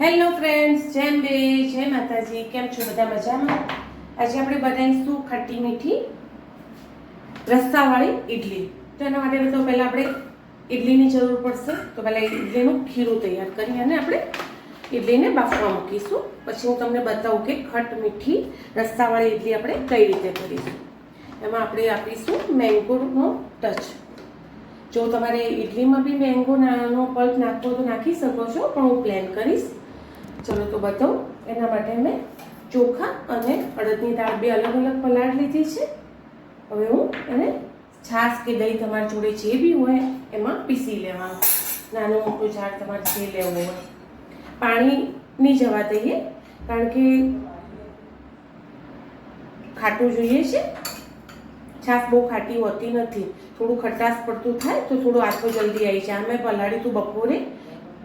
Hello friends જેમ બે જય માતાજી. કેમ છો? બધા મજામાં? આજે આપણે બનાવીશું ખટ્ટી મીઠી? રસ્તાવાળી ઇડલી તો એના માટે તો પહેલાં આપણે ઇડલીની જરૂર પડશે. તો પહેલાં ઇડલીનું ખીરું તૈયાર કરી અને આપણે ઇડલીને બાફવા મૂકીશું. પછી હું તમને બતાવું કે ખટ મીઠી રસ્તાવાળી ઇડલી આપણે કઈ રીતે કરીશું. એમાં આપણે આપીશું મેંગોનો ટચ. જો તમારે ઇડલીમાં બી મેંગો નાનો પલ્પ નાખવો તો નાખી શકો છો, પણ હું પ્લેન કરીશ ચલો તો બતાવું. એના માટે મેં ચોખા અને અડદની દાળ બે અલગ અલગ પલાળ લીધી છે. હવે હું એને છાશ કે દહીં તમારી જોડે જે બી હોય એમાં પીસી લેવાનું. નાનું મોટું ઝાડ તમારે જે લેવું હોય. પાણી નહીં જવા દઈએ, કારણ કે ખાટું જોઈએ છે. છાશ બહુ ખાટી હોતી નથી. થોડું ખટાશ પડતું થાય તો થોડું આથો જલ્દી આવી જાય. મેં પલાળી તું બપોરે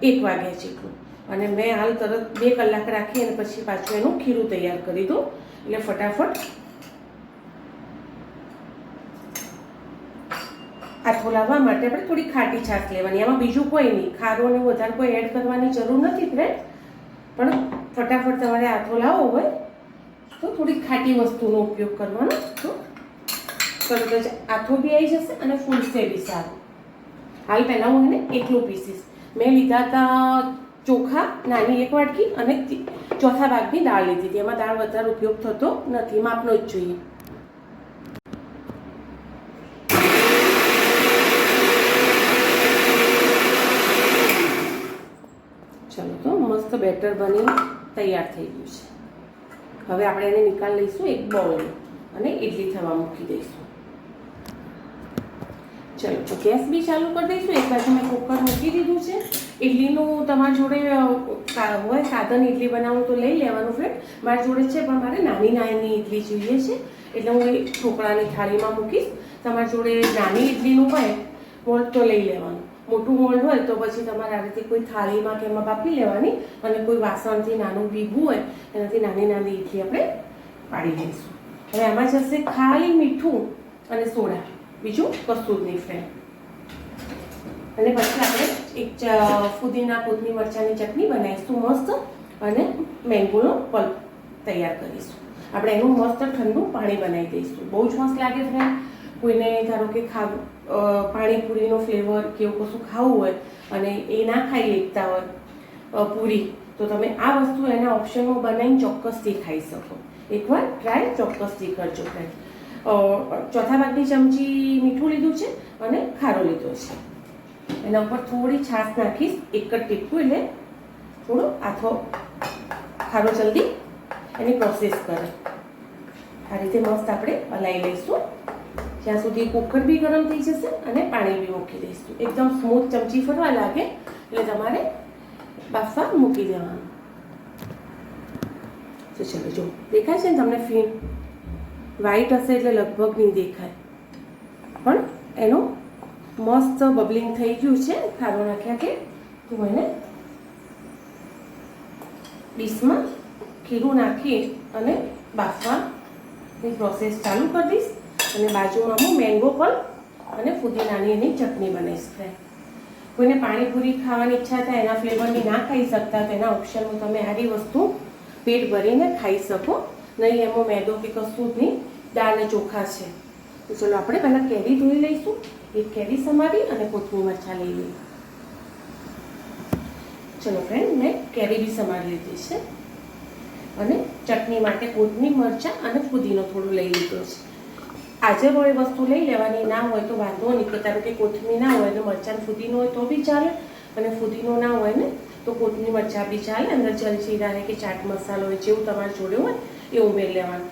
એક વાગ્યા જેટલું. અને મેં હાલ તરત બે કલાક રાખી અને પછી પાછું એનું ખીરું તૈયાર કરી દઉં. એટલે ફટાફટ આથો લાવવા માટે આપણે થોડી ખાટી છાશ લેવાની. એમાં બીજું કોઈ નહીં. ખારું અને વધારે કોઈ એડ કરવાની જરૂર નથી ફ્રેન્ડ પણ ફટાફટ તમારે આથો લાવવો હોય તો થોડી ખાટી વસ્તુનો ઉપયોગ કરવાનો. તો તરત જ આથો બી આવી જશે અને ફૂલસે બી સારું. હાલ પહેલાં હું એને એકલું પીસીસ. મેં લીધા હતા ચોખા, નાની એક વાટકી અને ચોથા ભાગની દાળ લીધી હતી. એમાં દાળ વધારે ઉપયોગ થતો નથી. માપનો જ જોઈએ. ચાલો તો, મસ્ત બેટર બની તૈયાર થઈ ગયું છે. હવે આપણે એને નિકાલ લઈશું એક બાઉલ અને ઇડલી થવા મૂકી દઈશું. ચલો, તો ગેસ બી ચાલુ કરી દઈશું. એક બાજુ મેં કુકર મૂકી દીધું છે. ઇડલીનું તમારી જોડે હોય સાધન ઇડલી બનાવવું તો લઈ લેવાનું ફ્રેન્ડ મારી જોડે છે, પણ મારે નાની નાની ઇડલી જોઈએ છે. એટલે હું એ ઢોકળાની થાળીમાં મૂકીશ. તમારી જોડે નાની ઇડલીનું હોય, મોલ્ડ તો લઈ લેવાનું. મોટું મોલ્ડ હોય તો પછી તમારે આ રીતે કોઈ થાળીમાં કે એમાં બાફી લેવાની અને કોઈ વાસણથી નાનું બીબું હોય, એનાથી નાની નાની ઇડલી આપણે પાડી દઈશું. હવે એમાં જશે ખાલી મીઠું અને સોડા. બીજું કશું ફ્રેન્ડ અને પછી આપણે એક ફુદીના કોથમી મરચાંની ચટણી બનાવીશું મસ્ત અને મેંગોનો પલ્પ તૈયાર કરીશું. આપણે એનું મસ્ત ઠંડુ પાણી બનાવી દઈશું. બહુ જ મસ્ત લાગે ફ્રેન્ડ કોઈને ધારો કે ખા પાણીપુરીનો ફ્લેવર કે એવું કશું ખાવું હોય અને એ ના ખાઈ લેતા હોય પૂરી, તો તમે આ વસ્તુ એના ઓપ્શનમાં બનાવીને ચોક્કસથી ખાઈ શકો. એકવાર ટ્રાય ચોક્કસથી કરજો ફ્રેન્ડ ચોથા ભાગની ચમચી મીઠું લીધું છે અને ખારો લીધો છે. એના ઉપર થોડી છાશ નાખીશ, એક જ ટીપકું એટલે થોડો આથો ખારો જલ્દી એની પ્રોસેસ કરે. આ રીતે મસ્ત આપણે હલાવી લઈશું. જ્યાં સુધી કુકર બી ગરમ થઈ જશે અને પાણી બી મૂકી દઈશું. એકદમ સ્મૂથ ચમચી ફરવા લાગે એટલે તમારે બાફવા મૂકી દેવાનું. તો ચલો જો, દેખાય છે ને તમને ફીણ? વ્હાઈટ હશે એટલે લગભગ નહીં દેખાય. પણ એનું મસ્ત બબલિંગ થઈ ગયું છે. ખારો નાખ્યા કે તો એને ડીશમાં ખીરું નાખી અને બાફવાની પ્રોસેસ ચાલુ કરી દઈશ. અને બાજુમાં હું મેંગો પણ અને ફુદીનાની એની ચટણી બનાવીશ થાય કોઈને પાણીપુરી ખાવાની ઈચ્છા થાય, એના ફ્લેવરની ના ખાઈ શકતા તેના ઓપ્શનમાં તમે આરી વસ્તુ પેટ ભરીને ખાઈ શકો. નહીં, એમાં મેદો કે કશું જ નહીં દાળ અને ચોખા છે. તો ચલો આપણે પહેલાં કેરી ધોઈ લઈશું, એક કેરી સમારી અને કોથમીર મરચાં લઈ લઈએ. ચલો ફ્રેન્ડ મેં કેરી બી સમારી લીધી છે. અને ચટણી માટે કોથમીર મરચાં અને ફુદીનો થોડું લઈ લીધો છે. આજે કોઈ વસ્તુ લઈ લેવાની ના હોય તો વાંધો નહીં, કે તારું કે કોથમીર ના હોય તો મરચાં ને ફુદીનો હોય તો બી ચાલે, અને ફુદીનો ના હોય ને તો કોથમીર મરચાં બી ચાલે, અંદર જલજીરા ને કે ચાટ મસાલો હોય, જેવું તમારે જોડે હોય એ ઉમેરી લેવાનું.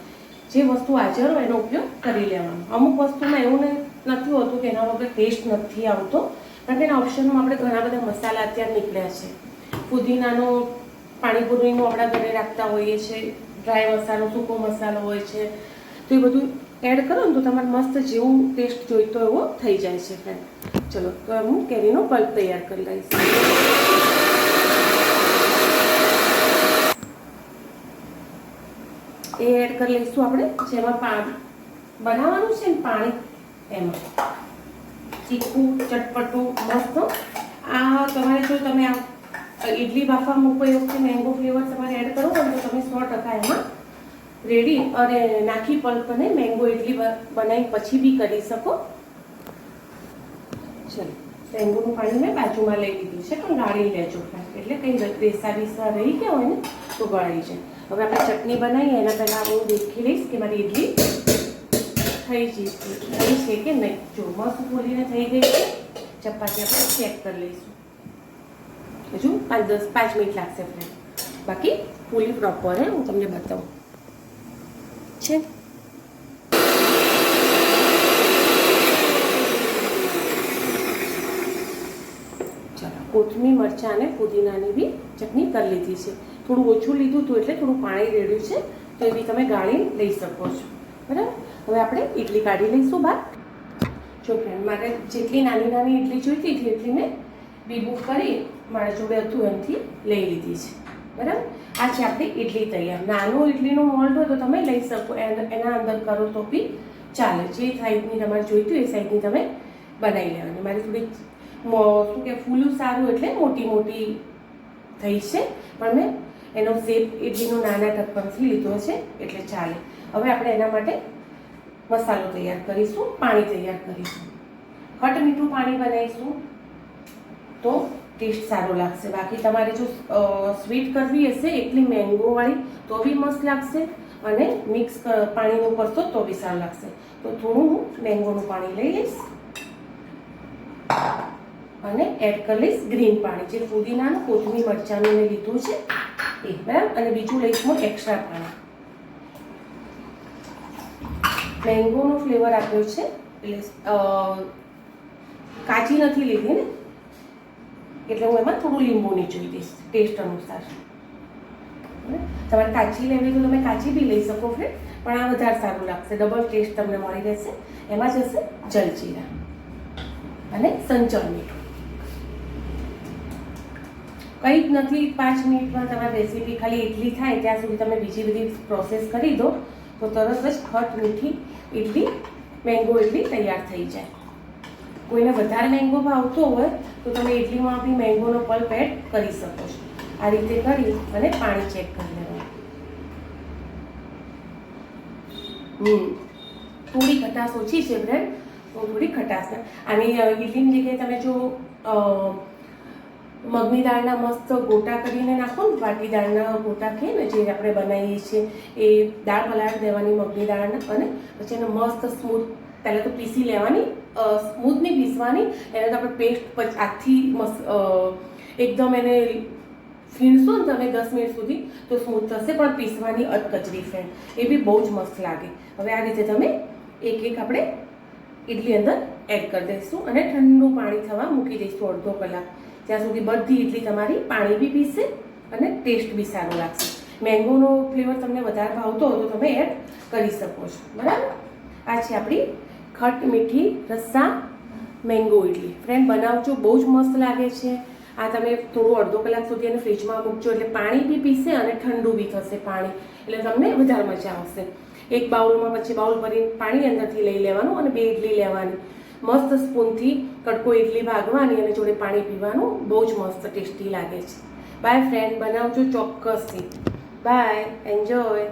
જે વસ્તુ હાજર હોય એનો ઉપયોગ કરી લેવાનો. અમુક વસ્તુમાં એવું નથી હોતું કે એના વગર ટેસ્ટ નથી આવતો, કારણ કે એના ઓપ્શનમાં આપણે ઘણા બધા મસાલા અત્યારે નીકળ્યા છે. પુદીનાનો, પાણીપુરીનો આપણા ઘરે રાખતા હોઈએ છીએ ડ્રાય મસાલો, સૂકો મસાલો હોય છે. તો એ બધું એડ કરો ને તો તમારે મસ્ત જેવું ટેસ્ટ જોઈતો એવો થઈ જાય છે ફ્રેન્ડ ચલો હું કેરીનો પલ્પ તૈયાર કરી લઈશ. એ એડ કરી લઈશું આપણે, જેમાં પાણી, બનાવવાનું છે ને પાણી, એમાં. ચીકું, ચટપટું, મસ્ત. આ તમારે જો તમે આ ઇડલી બાફા મૂકવા વખતે મેંગો ફ્લેવર તમારે એડ હોય તો તમે સો ટકા એમાં રેડી અને નાખી પલ્પને મેંગો ઇડલી બનાવી પછી બી કરી શકો. ચલો મેંગોનું પાણી મેં બાજુમાં લઈ લીધું છે પણ ગાળી લેજો એટલે કંઈ રેસા બેસા રહી ગયા હોય ને, તો ગળી જાય. હવે આપણે ચટણી બનાવીએ એના પહેલાં હું દેખી લઈશ કે મારી ઇડલી થઈ ગઈ છે થઈ છે કે નહીં જો મસ્ત ફૂલીને થઈ ગઈ છે ચપાતી આપણે ચેક કરી લઈશું હજુ પાંચ દસ પાંચ મિનિટ લાગશે ફ્રેન્ડ બાકી ફૂલી પ્રોપર હે હું તમને બતાવું। છે ચાલો કોથમીર મરચાં અને પુદીનાની બી ચટણી કરી લીધી છે થોડું ઓછું લીધું હતું એટલે થોડું પાણી રેડ્યું છે, તો એ બી તમે ગાળી લઈ શકો છો. બરાબર? હવે આપણે ઇડલી કાઢી લઈશું બહાર. જો ફ્રેન્ડ મારે જેટલી નાની નાની ઇડલી જોઈતી હતી એટલી મેં બીબુક કરી મારા જોડે હતું એમથી લઈ લીધી છે. બરાબર? આ છે આપણી ઇડલી તૈયાર. નાનું ઇડલીનું મોલ્ડ હોય તો તમે લઈ શકો. એના અંદર કરો તો બી ચાલે. જે સાઈઝની તમારે જોઈતી હોય એ સાઈઝની તમે બનાવી લેવાની. મારી થોડી શું કે ફૂલું સારું એટલે મોટી મોટી થઈ છે. પણ મેં એનો શેપ ઇડલીનો નાના ટપ્પણથી લીધો છે, એટલે ચાલે. હવે આપણે એના માટે મસાલો તૈયાર કરીશું, પાણી તૈયાર કરીશું. ખટ મીઠું પાણી બનાવીશું, તો ટેસ્ટ સારો લાગશે. બાકી તમારે જો સ્વીટ કરવી હશે એટલી મેંગોવાળી, તો બી મસ્ત લાગશે અને મિક્સ પાણીનું કરશો, તો બી સારું લાગશે. તો થોડું હું મેંગોનું પાણી લઈ લઈશ અને એડ કરી લઈશ ગ્રીન પાણી. જે ફુદીનાનું, કોથમીર, મરચાંનું મેં લીધું છે એ બરાબર અને બીજું લઈશ હું એક્સ્ટ્રા પાણી મેંગોનો ફ્લેવર આપ્યો છે. એટલે કાચી નથી લીધી ને? એટલે હું એમાં થોડું લીંબુ નીચોઈ દઈશ ટેસ્ટ અનુસાર. તમારે કાચી લેવી તો તમે કાચી બી લઈ શકો ફ્રેન્ડ પણ આ વધારે સારું લાગશે. ડબલ ટેસ્ટ તમને મળી રહેશે. એમાં જશે જલજીરા અને સંચળ મીઠું. કંઈ જ નથી, પાંચ મિનિટમાં તમારી રેસીપી ખાલી ઇડલી થાય, ત્યાં સુધી તમે બીજી બધી પ્રોસેસ કરી દો, તો તરત જ ખટ મીઠી ઇડલી મેંગો ઇડલી તૈયાર થઈ જાય. કોઈને વધારે મેંગો ભાવતો હોય, તો તમે ઇડલીમાં બી મેંગોનો પલ્પ એડ કરી શકો છો. આ રીતે કરી અને પાણી ચેક કરી લેવાનું. હમ. થોડી ખટાશ ઓછી છે બ્રેડ થોડી ખટાશ આની ઇડલીની જગ્યાએ તમે જો મગની દાળના મસ્ત ગોટા કરીને નાખો ને વાટી દાળના ગોટા કહીએ ને, જે આપણે બનાવીએ છીએ, એ દાળ પલાળી દેવાની મગની દાળના, અને પછી એને મસ્ત સ્મૂથ, પહેલાં તો પીસી લેવાની સ્મૂથ નહીં પીસવાની, એને તો આપણે પેસ્ટ પછી આથી મસ્ત એકદમ એને ફીણશો ને તમે દસ મિનિટ સુધી તો સ્મૂથ થશે, પણ પીસવાની અધકચરી ફેણ એ બી બહુ જ મસ્ત લાગે. હવે આ રીતે તમે એક એક આપણે ઇડલી અંદર એડ કરી દઈશું અને ઠંડુ પાણી થવા મૂકી દઈશું અડધો કલાક. ત્યાં સુધી બધી ઇડલી તમારી પાણી બી પીશે અને ટેસ્ટ બી સારો લાગશે મેંગોનો ફ્લેવર તમને વધારે ભાવતો હોય તો તમે એડ કરી શકો છો. બરાબર? આ છે આપણી ખટ મીઠી રસ્સા મેંગો ઇડલી. ફ્રેન્ડ બનાવજો, બહુ જ મસ્ત લાગે છે. આ તમે થોડું અડધો કલાક સુધી એને ફ્રીજમાં મૂકજો એટલે પાણી બી પીશે અને ઠંડુ બી થશે પાણી. એટલે તમને વધારે મજા આવશે. એક બાઉલમાં પછી બાઉલ ભરીને પાણી અંદરથી લઈ લેવાનું અને બે ઇડલી લેવાની. મસ્ત સ્પૂનથી કડકો ઇડલી ભાગવાની અને જોડે પાણી પીવાનું બહુ જ મસ્ત ટેસ્ટી લાગે છે. બાય ફ્રેન્ડ બનાવજો ચોક્કસથી. By enjoy